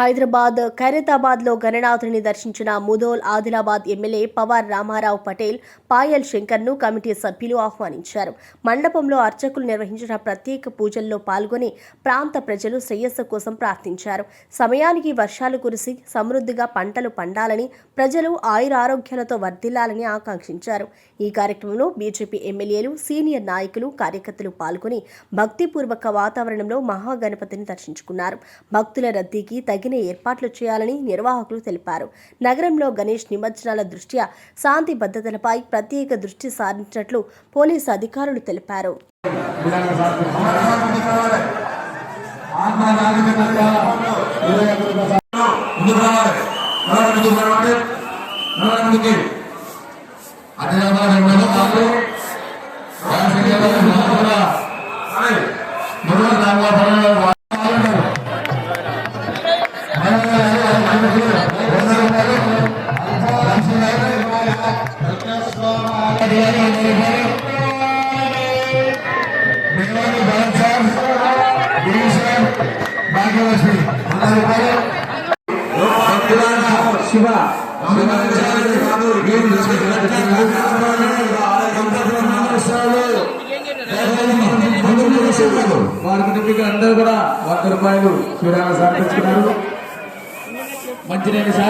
హైదరాబాద్ ఖైరతాబాద్లో గణనాథుని దర్శించిన ముదోల్ ఆదిలాబాద్ ఎమ్మెల్యే పవార్ రామారావు పటేల్ పాయల్ శంకర్ను కమిటీ సభ్యులు ఆహ్వానించారు. మండపంలో అర్చకులు నిర్వహించిన ప్రత్యేక పూజల్లో పాల్గొని ప్రాంత ప్రజలు శ్రేయస్సు కోసం ప్రార్థించారు. సమయానికి వర్షాలు కురిసి సమృద్ధిగా పంటలు పండాలని ప్రజలు ఆయురారోగ్యాలతో వర్ధిల్లాలని ఆకాంక్షించారు. ఈ కార్యక్రమంలో బీజేపీ ఎమ్మెల్యేలు సీనియర్ నాయకులు కార్యకర్తలు పాల్గొని భక్తిపూర్వక వాతావరణంలో మహాగణపతిని దర్శించుకున్నారు. భక్తుల రద్దీకి తగిన ఏర్పాట్లు చేయాలని నిర్వాహకులు తెలిపారు. నగరంలో గణేష్ నిమజ్జనాల దృష్ట్యా శాంతి భద్రతలపై ప్రత్యేక దృష్టి సారించినట్లు పోలీసు అధికారులు తెలిపారు. ముందుకు శివ వారి అందరూ కూడా వంద రూపాయలు చూడాలని సమర్పించుకున్నారు మంచినీటి సాయం